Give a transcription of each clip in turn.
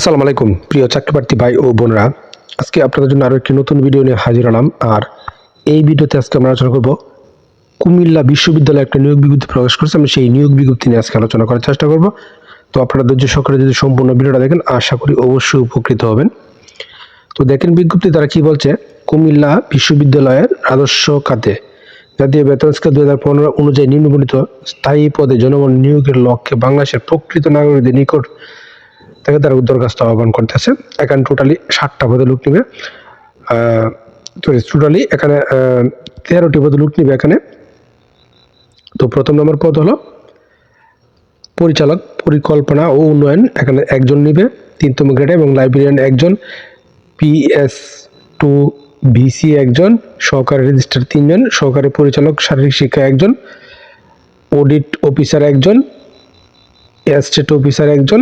আসসালামু আলাইকুম, প্রিয় চাকরিপ্রার্থী ভাই ও বোনরা। আজকে আপনাদের জন্য আরও একটি নতুন ভিডিও নিয়ে হাজির হলাম। আর এই ভিডিওতে আজকে আমরা আলোচনা করব কুমিল্লা বিশ্ববিদ্যালয়ে একটা নিয়োগ বিজ্ঞপ্তি প্রকাশ করেছে। আমি সেই নিয়োগ বিজ্ঞপ্তি নিয়ে আজকে আলোচনা করার চেষ্টা করব। তো আপনারা ধৈর্য সহকারে যদি সম্পূর্ণ ভিডিওটা দেখেন, আশা করি অবশ্যই উপকৃত হবেন। তো দেখেন বিজ্ঞপ্তি, তারা কি বলছে? কুমিল্লা বিশ্ববিদ্যালয়ের আদর্শ খাতে জাতীয় বেতন স্কেল দুই হাজার পনেরো অনুযায়ী নিম্নবর্ণিত স্থায়ী পদে জনগণ নিয়োগের লক্ষ্যে বাংলাদেশের প্রকৃত নাগরিকদের নিকট থেকে তারা দরখাস্ত আহ্বান করতেছে। এখানে টোটালি ষাটটা পদে লোক নিবে। টোটালি এখানে তেরোটি পদে লোক নিবে এখানে। তো প্রথম নম্বর পদ হলো পরিচালক, পরিকল্পনা ও উন্নয়ন। এখানে একজন নিবে তিনতম গ্রেডে এবং লাইব্রেরিয়ান একজন পিএস টু ভিসি একজন, সহকারী রেজিস্ট্রার তিনজন, সহকারী পরিচালক, শারীরিক শিক্ষা একজন অডিট অফিসার একজন এস্টেট অফিসার একজন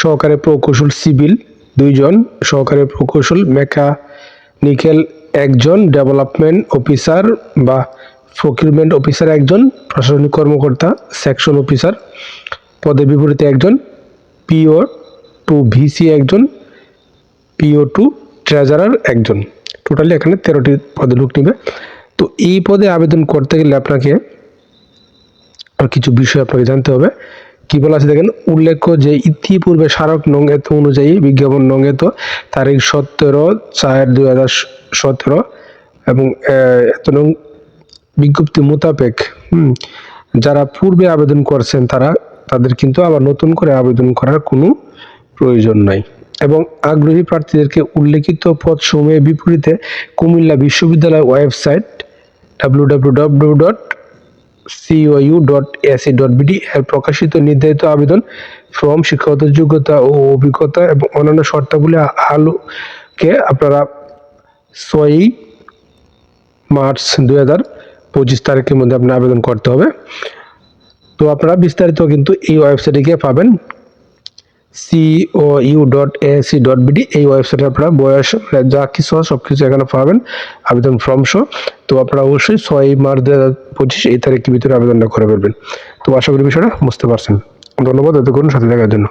সহকারী প্রকৌশল সিভিল দুইজন, সহকারী প্রকৌশল মেকানিক্যাল একজন, ডেভেলপমেন্ট অফিসার বা প্রকিউরমেন্ট অফিসার একজন, প্রশাসনিক কর্মকর্তা, সেকশন অফিসার পদের বিপরীতে একজন, P O to V C একজন, পিও টু ট্রেজারার একজন। টোটালি এখানে তেরোটি পদে লোক নেবে। তো এই পদে আবেদন করতে গেলে আপনাকে কিছু বিষয় আপনাকে জানতে হবে। কি বলা আছে দেখেন? উল্লেখ্য যে ইতিপূর্বে স্মারক নং এত অনুযায়ী বিজ্ঞাপন নং এত তারিখ সতেরো চার দুই হাজার সতেরো এবং এত নং বিজ্ঞপ্তি মোতাবেক হুম, যারা পূর্বে আবেদন করছেন তারা তাদের কিন্তু আবার নতুন করে আবেদন করার কোনো প্রয়োজন নাই। এবং আগ্রহী প্রার্থীদেরকে উল্লেখিত পদ সমূহের বিপরীতে কুমিল্লা বিশ্ববিদ্যালয় website W W W dot COU dot AC dot BD এর প্রকাশিত নির্ধারিত আবেদন, ফর্ম, শিক্ষাগত যোগ্যতা ও অভিজ্ঞতা এবং অন্যান্য শর্তাবলী আলোকে আপনারা ছয়ই মার্চ দুই হাজার পঁচিশ তারিখের মধ্যে আপনার আবেদন করতে হবে। তো আপনারা বিস্তারিত কিন্তু এই ওয়েবসাইটে গিয়ে পাবেন। C O U dot C dot BD এই ওয়েবসাইটে আপনারা বয়স যা কিছু হয় সব কিছু এখানে পাবেন। আবেদন ফর্ম সহ তো আপনারা অবশ্যই ছয় মার্চ দু হাজার পঁচিশ এই তারিখের ভিতরে আবেদনটা করে ফেলবেন। তো আশা করি বিষয়টা বুঝতে পারছেন। ধন্যবাদ, এতক্ষণ সাথে দেখার জন্য।